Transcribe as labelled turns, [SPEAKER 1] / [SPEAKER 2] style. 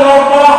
[SPEAKER 1] রব্বুল